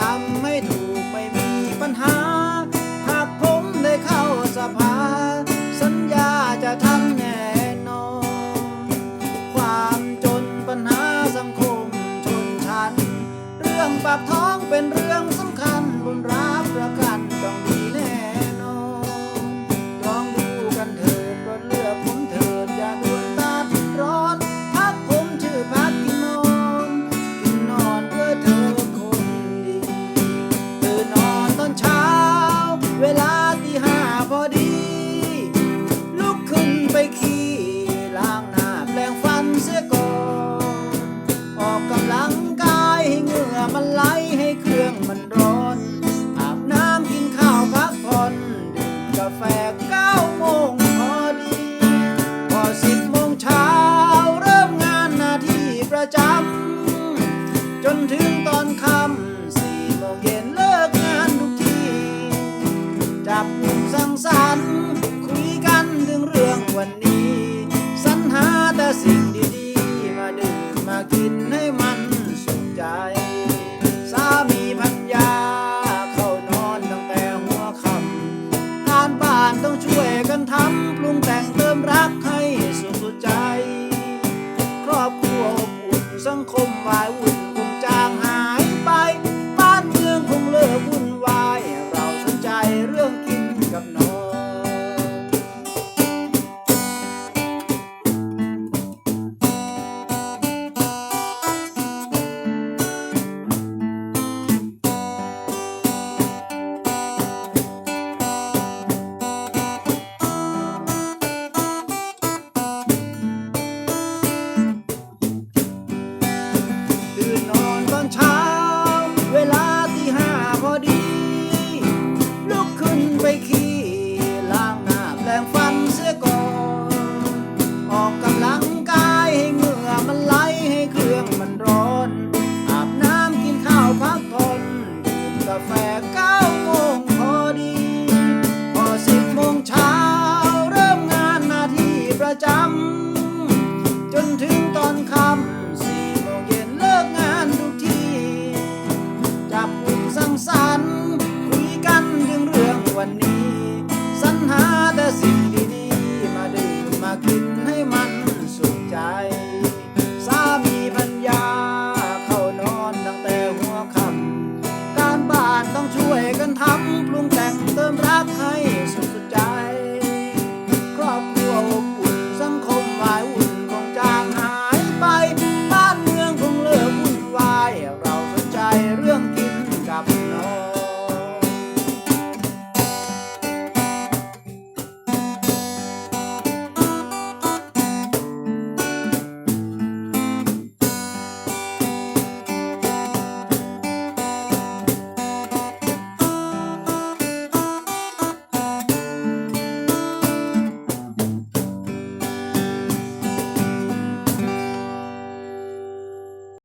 ทำให้ถูกไม่มีปัญหา หากผมได้เข้าสภา สัญญาจะทำแน่นอน ความจนปัญหาสังคมชนชั้น เรื่องปากท้อง แฟเก้าโมงพอดี พอสิบโมงเช้าเริ่มงานหน้าที่ประจำ จนถึงตอนค่ำสี่โมงเย็นเลิกงานทุกที จับกลุ่มสังสรรค์คุยกันถึงเรื่องวันนี้ สรรหาแต่สิ่งดีๆ มาดื่มมากินให้มัน ทำปรุงแต่งเติมรักให้สุขใจ ครอบครัวอบอุ่นสังคมวายวุ่น ประจำ จนถึงตอนค่ำสี่โมงเย็นเลิกงานทุกที จับกลุ่มสังสรรค์คุยกันถึงเรื่องวันนี้ สรรหาแต่สิ่งดีๆ มาดื่มมากินให้มันสุขใจ สามีพัญญาเข้านอนตั้งแต่หัวค่ำ ใจเรื่อง